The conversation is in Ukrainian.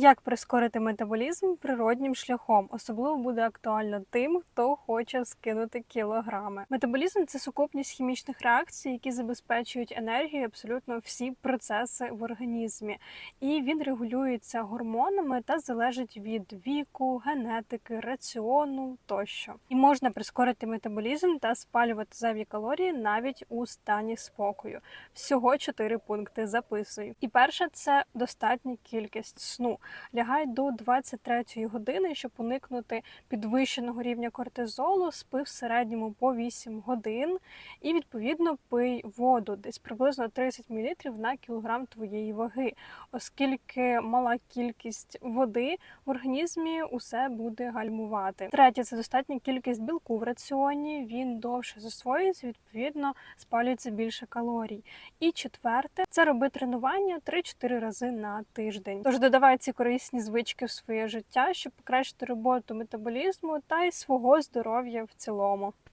Як прискорити метаболізм природнім шляхом? Особливо буде актуально тим, хто хоче скинути кілограми. Метаболізм це сукупність хімічних реакцій, які забезпечують енергію абсолютно всі процеси в організмі, і він регулюється гормонами та залежить від віку, генетики, раціону тощо. І можна прискорити метаболізм та спалювати зайві калорії навіть у стані спокою. Всього чотири пункти записую. І перше це достатня кількість сну. Лягай до 23 години, щоб уникнути підвищеного рівня кортизолу, спи в середньому по 8 годин, і відповідно пий воду, десь приблизно 30 мл на кілограм твоєї ваги, оскільки мала кількість води в організмі усе буде гальмувати. Третє це достатня кількість білку в раціоні. Він довше засвоюється, відповідно спалюється більше калорій. І четверте це роби тренування 3-4 рази на тиждень. Тож додавай ці корисні звички в своє життя, щоб покращити роботу метаболізму та й свого здоров'я в цілому.